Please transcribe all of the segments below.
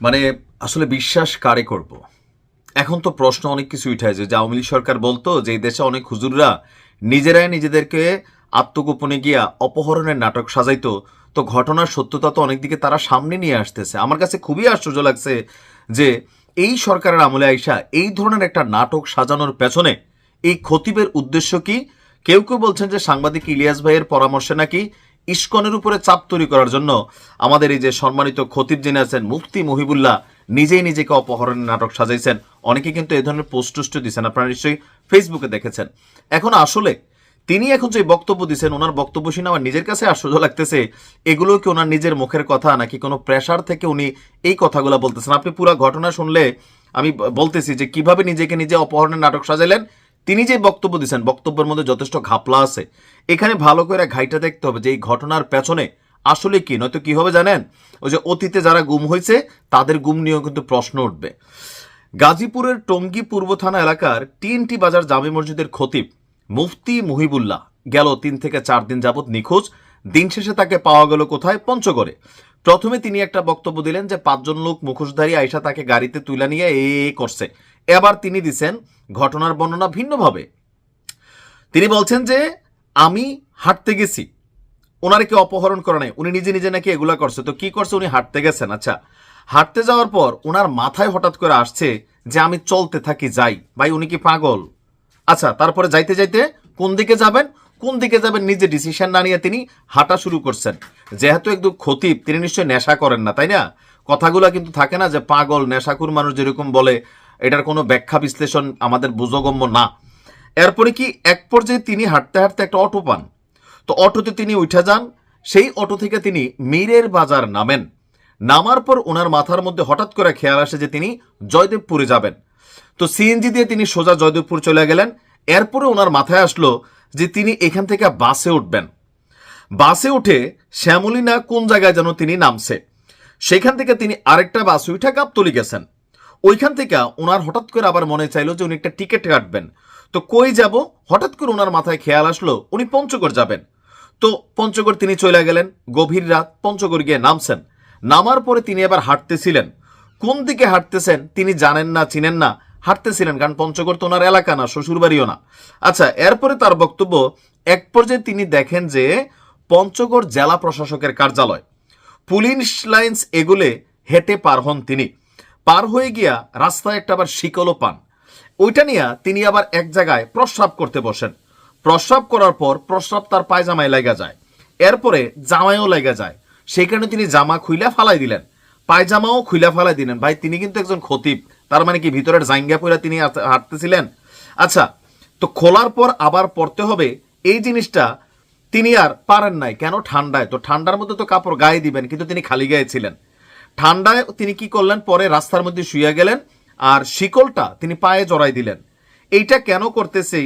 মানে আসলে বিশ্বাস কারে করব? এখন তো প্রশ্ন অনেক কিছু উঠায় যে আওয়ামী লীগ সরকার বলতো যে এই দেশে অনেক হুজুররা নিজেরাই নিজেদেরকে আত্মগোপনে গিয়া অপহরণের নাটক সাজাইতো। তো ঘটনার সত্যতা তো অনেক দিকে তারা সামনে নিয়ে আসতেছে। আমার কাছে খুবই আশ্চর্য লাগছে যে এই সরকারের আমলে আইসা এই ধরনের একটা নাটক সাজানোর পেছনে এই খতিবের উদ্দেশ্য কি? কেউ কেউ বলছেন যে সাংবাদিক ইলিয়াস ভাইয়ের পরামর্শে নাকি ইস্কনের উপরে চাপ তৈরি করার জন্য আমাদের এই যে সম্মানিত খতিব যিনি আছেন, মুফতি মহিবুল্লাহ, নিজেই নিজেকে অপহরণের নাটক সাজাইছেন। অনেকে কিন্তু এই ধরনের পোস্ট দিচ্ছেন আপনারা নিশ্চয়ই ফেসবুকে দেখেছেন। এখন আসলে তিনি এখন যে বক্তব্য দিচ্ছেন ওনার বক্তব্য শুনে আমার নিজের কাছে আশ্চর্য লাগতেছে, এগুলো কি ওনার নিজের মুখের কথা নাকি কোনো প্রেশার থেকে উনি এই কথাগুলো বলতেছেন? আপনি পুরো ঘটনা শুনলে আমি বলতেছি যে কীভাবে নিজেকে নিজে অপহরণের নাটক সাজাইলেন তিনি যে বক্তব্য দিচ্ছেন বক্তব্যের মধ্যে যথেষ্ট ঘাপলা আছে। এখানে ভালো করে ঘাইটা দেখতে হবে যে এই ঘটনার পেছনে আসলে কি, নয়তো কি হবে জানেন? ওই যে অতীতে যারা গুম হয়েছে, তাদের গুম নিয়েও কিন্তু প্রশ্ন উঠবে। গাজীপুরের টঙ্গী পূর্ব থানা এলাকার টিএনটি বাজার জামে মসজিদের খতিব মুফতি মুহিবুল্লাহ গেল তিন থেকে চার দিন যাবৎ নিখোঁজ, দিন শেষে তাকে পাওয়া গেল কোথায়? পঞ্চগড়ে। প্রথমে তিনি একটা বক্তব্য দিলেন যে, পাঁচজন লোক মুখোশধারী আয়সা তাকে গাড়িতে তুলে নিয়ে এ করছে। এবার তিনি দিছেন ঘটনার বর্ণনা ভিন্নভাবে। তিনি বলছেন যে, আমি হাঁটতে গেছি। ওনার কেউ অপহরণ করে নাই। উনি নিজে নিজে নাকি এগুলা করছে। তো কি করছে? উনি হাঁটতে গেছেন। আচ্ছা হাঁটতে যাওয়ার পর ওনার মাথায় হঠাৎ করে আসছে যে, আমি চলতে থাকি, যাই। ভাই, উনি কি পাগল? আচ্ছা তারপরে যাইতে যাইতে কোন দিকে যাবেন? কোন দিকে যাবেন? নিজে ডিসিশন না নিয়ে তিনি হাঁটা শুরু করছেন। যেহেতু একটু খতিব তিনি নিশ্চয়ই নেশা করেন না, তাই না? কথাগুলো কিন্তু থাকে না যে, পাগল নেশাকুর মানুষ যেরকম বলে এটার কোনো ব্যাখ্যা বিশ্লেষণ আমাদের বোধগম্য না। এরপরে কি এক পর্যায়ে তিনি হাঁটতে হাঁটতে একটা অটো পান। তো অটোতে তিনি উঠে যান, সেই অটো থেকে তিনি মীরের বাজার নামেন। নামার পর ওনার মাথার মধ্যে হঠাৎ করে খেয়াল আসে যে তিনি জয়দেবপুরে যাবেন। তো সিএনজি দিয়ে তিনি সোজা জয়দেবপুর চলে গেলেন। এরপরে ওনার মাথায় আসলো যে তিনি এখান থেকে বাসে উঠবেন। বাসে উঠে শ্যামলী না কোন জায়গায় যেন তিনি নামছে। সেখান থেকে তিনি আরেকটা বাসে উঠে গাবতলি গেছেন। ওইখান থেকে ওনার হঠাৎ করে আবার মনে চাইলো যে উনি একটা টিকিট কাটবেন। তো কই যাব? হঠাৎ করে ওনার মাথায় খেয়াল আসলো, উনি পঞ্চগড় যাবেন। তো পঞ্চগড় তিনি চলে গেলেন, গভীর রাত পঞ্চগড় গিয়ে নামছেন। নামার পরে তিনি এবার হাঁটতেছিলেন। কোন দিকে হাঁটতেছেন তিনি জানেন না, চিনেন না। হাঁটতেছিলেন, কারণ পঞ্চগড় তো ওনার এলাকা না, শ্বশুরবাড়িও না। আচ্ছা এরপরে তার বক্তব্য এক পর্যায়ে তিনি দেখেন যে পঞ্চগড় জেলা প্রশাসকের কার্যালয়। পুলিশ লাইন্স এগুলে হেঁটে পার হন তিনি। পার হয়ে গিয়া রাস্তায় একটা আবার শিকলও পান। ওইটা নিয়ে তিনি আবার এক জায়গায় প্রস্রাব করতে বসেন। প্রস্রাব করার পর প্রস্রাব তার পায়জামায় লেগে যায়। এরপরে জামায়ও লেগে যায়। সেখানে তিনি জামা খুইলা ফালাই দিলেন। পায়জামাও খুইলা ফালাই দিলেন। ভাই, তিনি কিন্তু একজন খতিব। তার মানে কি ভিতরের জাঙ্গা পইরা তিনি হাঁটতেছিলেন? আচ্ছা তো খোলার পর আবার পড়তে হবে। এই জিনিসটা তিনি আর পারেন নাই। কেন? ঠান্ডায়। তো ঠান্ডার মধ্যে তো কাপড় গায়ে দিবেন, কিন্তু তিনি খালি গায়ে ছিলেন। ঠান্ডায় তিনি কি করলেন? পরে রাস্তার মধ্যে শুয়ে গেলেন আর শিকলটা তিনি পায়ে জড়াই দিলেন। এইটা কেন করতেছে?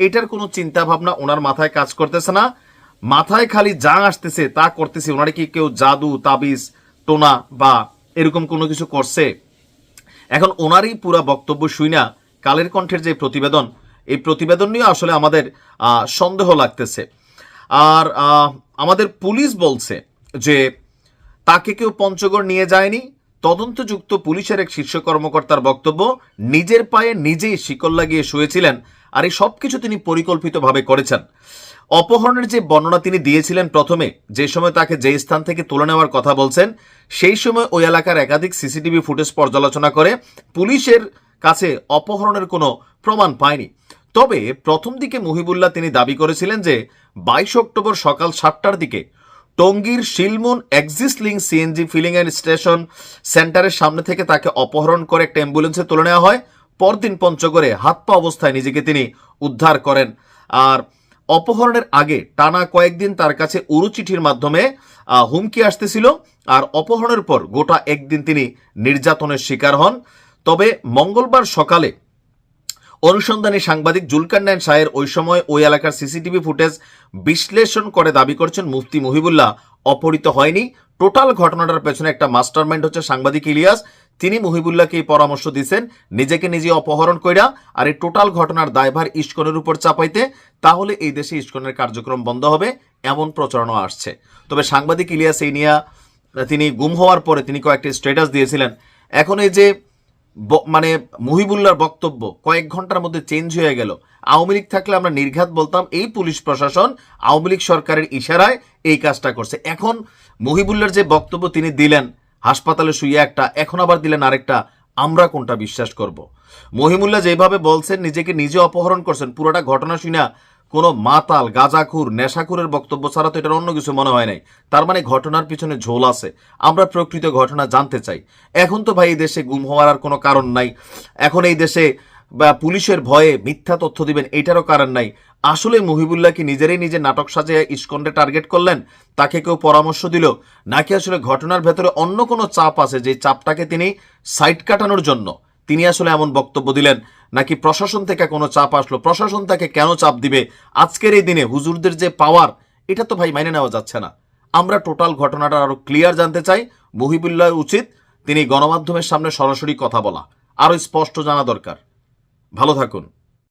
এটার কোনো চিন্তা ভাবনা ওনার মাথায় কাজ করতেছে না। মাথায় খালি যা আসতেছে তা করতেছে। ওনারে কি কেউ জাদু, তাবিজ, টোনা বা এরকম কোনো কিছু করছে? এখন ওনারই পুরা বক্তব্য শুই না কালের কণ্ঠের যে প্রতিবেদন, এই প্রতিবেদন নিয়ে আসলে আমাদের সন্দেহ লাগতেছে। আর আমাদের পুলিশ বলছে যে তাকে কেউ পঞ্চগড় নিয়ে যায়নি। তদন্তযুক্ত পুলিশের এক শীর্ষ কর্মকর্তার বক্তব্য, নিজের পায়ে নিজেই শিকল লাগিয়ে শুয়েছিলেন আর এই সব কিছু তিনি পরিকল্পিতভাবে করেছেন। অপহরণের যে বর্ণনা তিনি দিয়েছিলেন প্রথমে, যে সময় তাকে যে স্থান থেকে তুলে নেওয়ার কথা বলছেন, সেই সময় ওই এলাকার একাধিক সিসিটিভি ফুটেজ পর্যালোচনা করে পুলিশের কাছে অপহরণের কোনো প্রমাণ পায়নি। তবে প্রথম দিকে মুহিবুল্লাহ তিনি দাবি করেছিলেন যে, বাইশ অক্টোবর সকাল সাতটার দিকে টঙ্গীর Shilmun axis link CNG filling and station সেন্টারের সামনে থেকে তাকে অপহরণ করে একটা অ্যাম্বুলেন্সে তুলে নেওয়া হয়। পরদিন পঞ্চগড়ে হাত পা অবস্থায় নিজেকে তিনি উদ্ধার করেন। আর অপহরণের আগে টানা কয়েকদিন তার কাছে উরু চিঠির মাধ্যমে হুমকি আসতেছিল। আর অপহরণের পর গোটা একদিন তিনি নির্যাতনের শিকার হন। তবে মঙ্গলবার সকালে অনুসন্ধানী সাংবাদিক জুলকান্নাইন শাহের ওই সময় ওই এলাকার সিসিটিভি ফুটেজ বিশ্লেষণ করে দাবি করছেন মুফতি মুহিবুল্লাহ। অপহৃত হয়নি। টোটাল ঘটনাটার পেছনে একটা মাস্টারমাইন্ড হচ্ছে সাংবাদিক ইলিয়াস। তিনি মুহিবুল্লাহকে পরামর্শ দিয়েছেন নিজেকে নিজে অপহরণ কইরা আর এই টোটাল ঘটনার দায়ভার ইস্কনের উপর চাপাইতে, তাহলে এই দেশে ইস্কনের কার্যক্রম বন্ধ হবে, এমন প্রচারণা আসছে। তবে সাংবাদিক ইলিয়াস এই নিয়ে তিনি গুম হওয়ার পরে তিনি কয়েকটি স্ট্যাটাস দিয়েছিলেন। এখন এই যে মানে মহিবুল্লার বক্তব্য কয়েক ঘণ্টার মধ্যে চেঞ্জ হয়ে গেল। আওয়ামী লীগ থাকলে আমরা নির্ঘাত বলতাম, এই পুলিশ প্রশাসন আওয়ামী লীগ সরকারের ইশারায় এই কাজটা করছে। এখন মহিবুল্লার যে বক্তব্য তিনি দিলেন, হাসপাতালে শুয়ে একটা, এখন আবার দিলেন আরেকটা, আমরা কোনটা বিশ্বাস করব? মহিমুল্লাহ যেভাবে বলছেন, নিজেকে নিজে অপহরণ করছেন, পুরোটা ঘটনা শুনা কোনো মাতাল, গাজাখুর, নেশাখুরের বক্তব্য ছাড়া তো এটার অন্য কিছু মনে হয় নাই। তার মানে ঘটনার পিছনে ঝোল আছে। আমরা প্রকৃত ঘটনা জানতে চাই। এখন তো ভাই দেশে গুম হওয়ার আর কোনো কারণ নাই। এখন এই দেশে, বা পুলিশের ভয়ে মিথ্যা তথ্য দিবেন এটারও কারণ নাই। আসলে মহিবুল্লাহ কি নিজেরাই নিজে নাটক সাজিয়ে ইস্কন্ডে টার্গেট করলেন? তাকে কেউ পরামর্শ দিল? নাকি আসলে ঘটনার ভেতরে অন্য কোনো চাপ আছে যে চাপটাকে তিনি সাইড কাটানোর জন্য? তিনি আসলে এমন বক্তব্য দিলেন। নাকি প্রশাসন থেকে কোনো চাপ আসলো? প্রশাসন তাকে কেন চাপ দিবে? আজকের এই দিনে হুজুরদের যে পাওয়ার এটা তো ভাই মাইনে নেওয়া যাচ্ছে না। আমরা টোটাল ঘটনাটা আরও ক্লিয়ার জানতে চাই। মহিবুল্লাহ উচিত তিনি গণমাধ্যমের সামনে সরাসরি কথা বলা। আরও স্পষ্ট জানা দরকার। ভালো থাকুন।